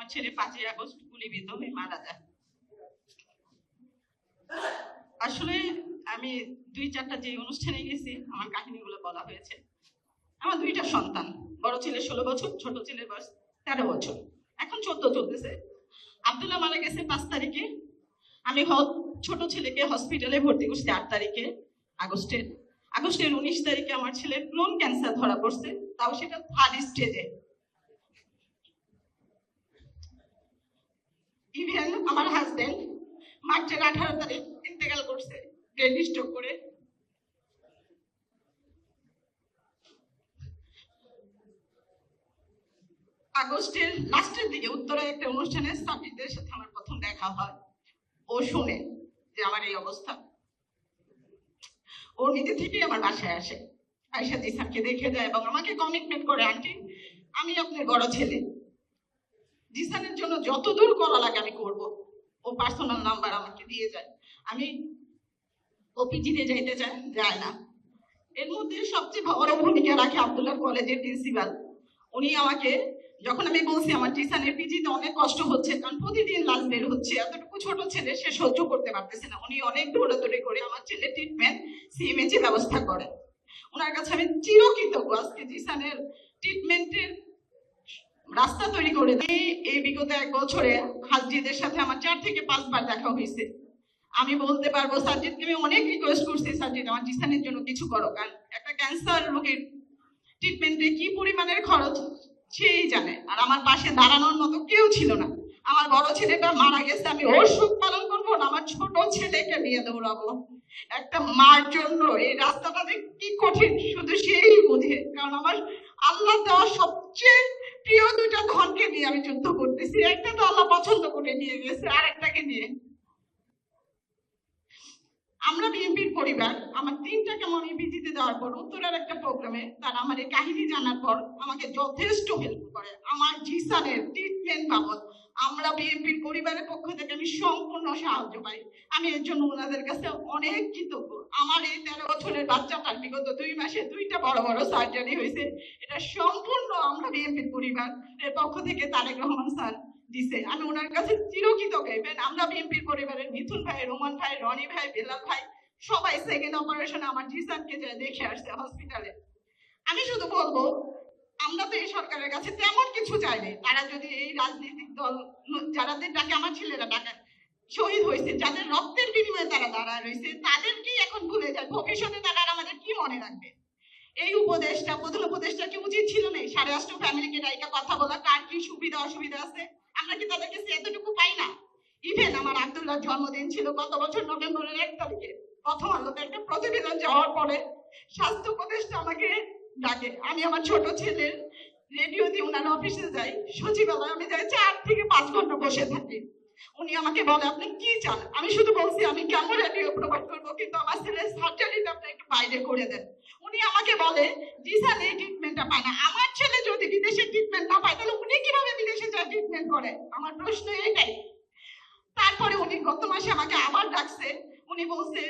আমার ছেলে পাঁচই আগস্ট গুলিবিদ্ধ হয়ে মারা যায়। আসলে আমি দুই চারটা যে অনুষ্ঠানে গেছি, আমার কাহিনীগুলো বলা হয়েছে। আমার দুইটা সন্তান, বড় ছেলে ষোলো বছর, ছোট ছেলের বয়স তেরো বছর। এখন চোদ্দ চলতেছে। আবদুল্লাহ মারা গেছে পাঁচ তারিখে। আমি ছোট ছেলেকে হসপিটালে ভর্তি করছি আট তারিখে, আগস্টের। আগস্টের উনিশ তারিখে আমার ছেলের ক্লোন ক্যান্সার ধরা পড়ছে। তাও সেটা থার্ড স্টেজে ইভেন আমার হাজবেন্ড মার্চের আঠারো তারিখ ইন্তেকাল করছে ব্রেন স্ট্রোক করে। আগস্টের লাস্টের দিকে উত্তরে একটা অনুষ্ঠানে সাবিরদের সাথে আমার প্রথম দেখা হয়। ও শুনে যে আমার এই অবস্থা। ও নিজে থেকেই আমার বাসায় আসে। আয়সা জিসানকে দেখে যায় এবং আমাকে কমিটমেন্ট করে, আন্টি, আমি আপনার বড় ছেলে। জিসানের জন্য যত দূর করা লাগে আমি করব। ও পার্সোনাল নাম্বার আমাকে দিয়ে যায়। আমি ওপিজিতে যাইতে চাই, যায় না। এর মধ্যে সবচেয়ে বড় ভূমিকা রাখে আব্দুল্লাহ কলেজের প্রিন্সিপাল। উনি আমাকে, যখন আমি বলছি আমার টিউশনের পিজিতে অনেক কষ্ট হচ্ছে, কারণ প্রতিদিন লাশ বের হচ্ছে, এতটুকু ছোট ছেলে সে সহ্য করতে পারতেছে না। উনি অনেক দৌড়াদৌড়ি করে আমার ছেলে ট্রিটমেন্ট সিএমএইচ ব্যবস্থা করে। ওনার কাছে আমি চিরকৃতজ্ঞ। আজকে জিসানের ট্রিটমেন্টের রাস্তা তৈরি করে দেয় এই বিগত এক বছরে হাজরিদের সাথে আমার চার থেকে পাঁচবার দেখা হয়েছে। আমি বলতে পারব সার্জিৎকে আমি অনেক রিকোয়েস্ট করছি সার্জিৎ আমার জিসানের জন্য কিছু করো, কারণ একটা ক্যান্সার রোগীর ট্রিটমেন্টে কি পরিমাণের খরচ সেই জানে। আর আমার পাশে দাঁড়ানোর মতো কেউ ছিল না। আমার বড় ছেলেটা মারা গেছে, আমি ওর সুখ পালন করব না, আমার ছোট ছেলেকে নিয়ে দৌড়াবো। একটা মার জন্য এই রাস্তাটা যে কি কঠিন, শুধু সেই বুঝে। কারণ আমার আল্লাহ দেওয়া সবচেয়ে প্রিয় ধনকে নিয়ে আমি যুদ্ধ করতেছি। একটা তো আল্লাহ পছন্দ করে নিয়ে গেছে আর একটাকে নিয়ে। আমরা বিএনপির পরিবার, আমার তিনটাকে আমি বিজিতে দেওয়ার পর উত্তরের একটা প্রোগ্রামে তারা আমার এই কাহিনী জানার পর আমাকে যথেষ্ট হেল্প করে। আমার জিসানের ট্রিটমেন্ট বাবদ আমরা বিএনপির পরিবারের পক্ষ থেকে আমি সম্পূর্ণ সাহায্য পাই। আমি এর জন্য ওনাদের কাছে অনেক কৃতজ্ঞ। আমার এই তেরো বছরের বাচ্চাটার বিগত দুই মাসে দুইটা বড় বড় সার্জারি হয়েছে। এটা সম্পূর্ণ আমরা বিএনপির পরিবার এর পক্ষ থেকে তারেক রহমান স্যার দিছে। আমি ওনার কাছে চিরকৃতজ্ঞ। ইভেন আমরা বিএনপির পরিবারের মিথুন ভাই, রোমান ভাই, রনি ভাই, বেলাল ভাই, সবাই সেকেন্ড অপারেশনে আমার জিসানকে দেখে আসছে হসপিটালে আমি শুধু বলব তো এই সরকারের কাছে তেমন কিছু চাইনি তারা যদি এই রাজনৈতিক দল, যারাদের ডাকে আমার ছেলেরা ডাকে, শহীদ হয়েছে, যাদের রক্তের বিনিময়ে তারা দাঁড়ায় রয়েছে, তাদেরকেই এখন ভুলে যায়। ভবিষ্যতে তারা আমাদের কি মনে রাখবে? এই উপদেশটা প্রধান উপদেশটা কি উচিত ছিল না সাড়ে অষ্ট ফ্যামিলিকে ডাইকা কথা বলা কার কি সুবিধা অসুবিধা আছে? আমরা কি তাদের কাছে এতটুকু পাই না? ইভেন আমার আব্দুল্লাহ জন্মদিন ছিল, গত বছর নভেম্বরের এক তারিখে। প্রথম আলোতে একটা প্রতিবেদন যাওয়ার পরে স্বাস্থ্য উপদেষ্টা আমাকে ডাকে আমি আমার ছোট ছেলের রেডিও দিয়ে ওনার অফিসে যাই। সচিবালয় আমি যাই, চার থেকে পাঁচ ঘণ্টা বসে থাকি। উনি আমাকে বলে, আপনি কি চান? আমি শুধু বলছি, আমি কেমন রেডিও প্রোভাইড করব, কিন্তু আমার ছেলের সার্জারিটা আপনি একটু বাইরে করে দেন। উনি আমাকে বলে জিসান এই ট্রিটমেন্টটা পায় না। আমার ছেলে যদি বিদেশে ট্রিটমেন্ট না পায়, তাহলে উনি কীভাবে বিদেশে যায় ট্রিটমেন্ট করে? আমার প্রশ্ন এটাই। তারপরে উনি গত মাসে আমাকে আবার ডাকছে। উনি বলছে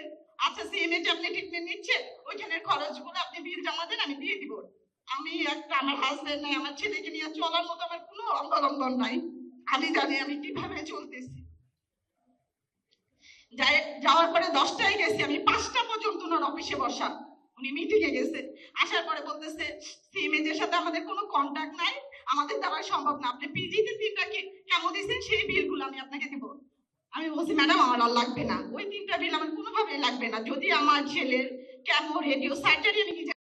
আচ্ছা সিএমএ আপনি ট্রিটমেন্ট নিচ্ছেন ওইখানের খরচগুলো আপনি বিল জমা দেন, আমি দিয়ে দিব। আমি একটা, আমার হাজবেন্ড নাই, আমার ছেলেকে নিয়ে চলার মতো আমার কোনো অবলম্বন নাই। আমি জানি আমি কীভাবে চলতেছি। যাওয়ার পরে দশটায় গেছি, আমি পাঁচটা পর্যন্ত ওনার অফিসে বসা। উনি মিটিং এ গেছে। আসার পরে বলতেছে সিএমএর সাথে আমাদের কোনো কন্টাক্ট নাই, আমাদের দ্বারা সম্ভব না। আপনি পিজিতে তিনটা কি, কেমন দিয়েছেন? সেই বিলগুলো আমি আপনাকে দিব। আমি বলছি, ম্যাডাম, আমার আর লাগবে না। ওই আমার কোনোভাবে লাগবে না। যদি আমার ছেলের কেমো রেডিও সার্জারি আমি নিজে